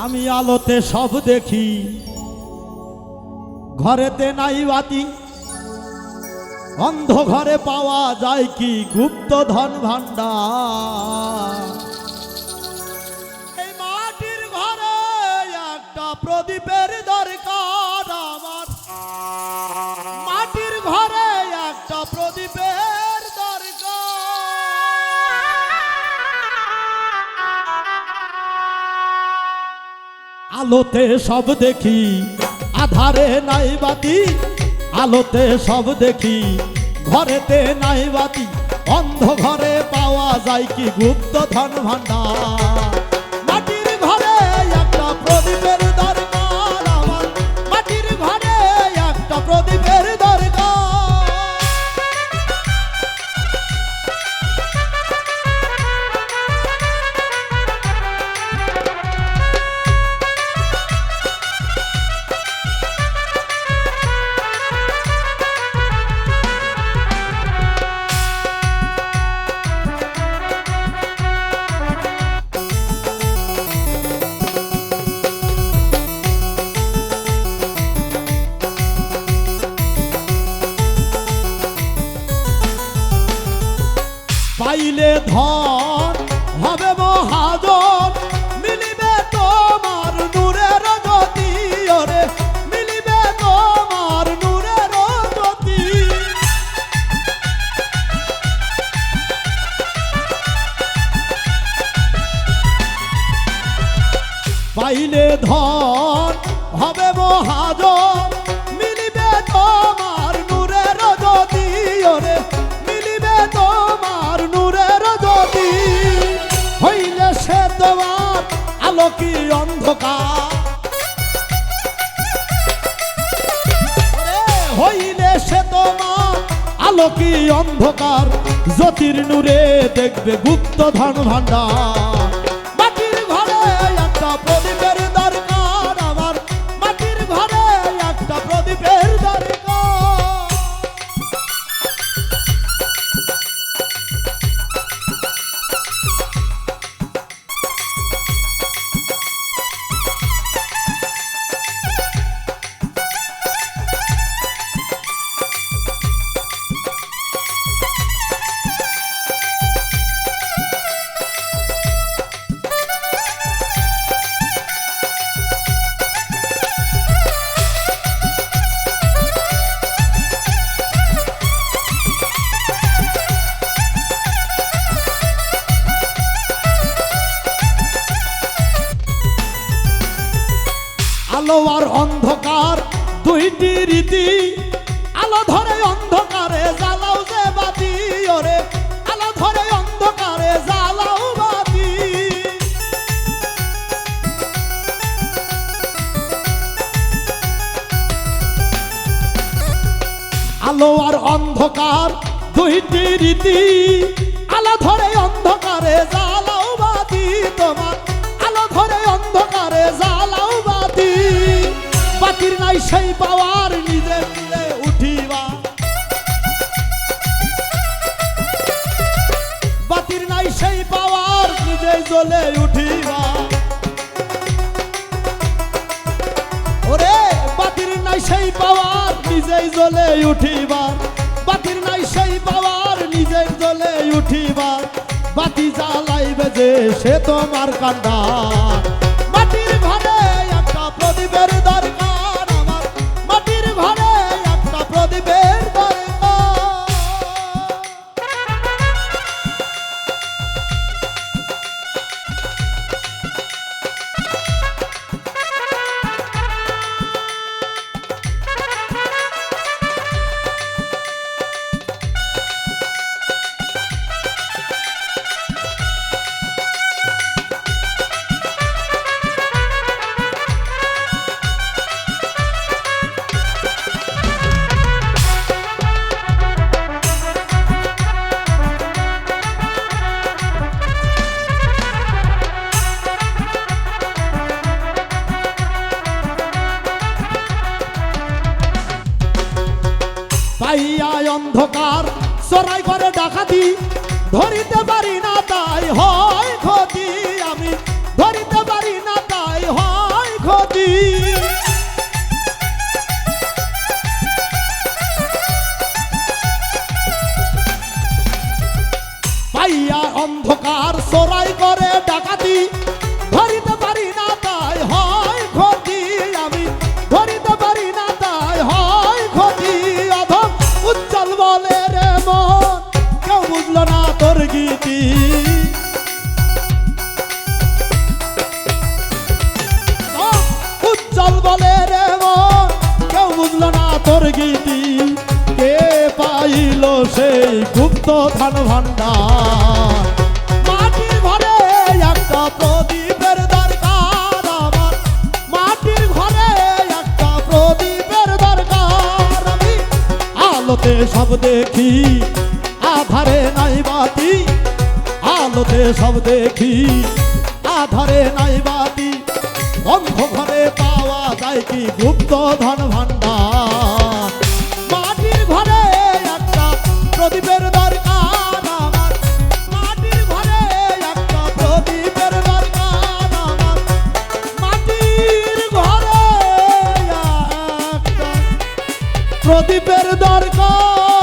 আমি আলোতে সব দেখি। ঘরেতে নাই বাতি। অন্ধ ঘরে পাওয়া যায় কি গুপ্ত ধন ভাণ্ডার? এই মাটির ঘরে একটা প্রদীপের দরকার আমার। মাটির ঘরে একটা প্রদীপের আলোতে সব দেখি, আধারে নাই বাতি, আলোতে সব দেখি, ঘরেতে নাই বাতি, অন্ধ ঘরে পাওয়া যায় কি গুপ্ত ধন ভাণ্ডার। পাইলে ধন, হবে মহাজন। মিলিবে তোমার নূরের জ্যোতি ওরে, মিলিবে তোমার নূরের জ্যোতি পাইলে ধন, হবে মহাজন। অন্ধকার। হইলে সে তোমার আলোকি অন্ধকার জ্যোতির নূরে দেখবে গুপ্ত ধন ভাণ্ডার আলো আর অন্ধকার, দুইটি রীতি। আলো ধরে অন্ধকারে জ্বালাও যে বাতি, ওরে। আলো ধরে অন্ধকারে জ্বালাও বাতি। আলো আর অন্ধকার, দুইটি রীতি। আলো ধরে জ্বলে উঠিবা। ওরে, বাতির নাই সেই পাওয়ার, নিজেই জ্বলে উঠিবার। বাতির নাই সেই পাওয়ার, নিজেই জ্বলে উঠিবার। বাতি জ্বালাইবে সে তোমার কান্ডার পাইয়া অন্ধকার সরাই করে ডাকাতি। ধরিতে পারি না তাই হয় ক্ষতি আমি। ধরিতে পারি না তাই হয় ক্ষতি। পাইয়া অন্ধকার সরাই করে সেই গুপ্ত ধান ভান্ডার মাটির ঘরে একটা প্রদীপের দরকার আমার। মাটির ঘরে একটা প্রদীপের দরকার আমি। আলোতে সব দেখি, আধারে নাই বাতি। আলোতে সব দেখি, আধারে নাই বাতি। বন্ধ ঘরে পাওয়া যায় কি গুপ্ত ধন ভান্ডার প্রদীপের দরকার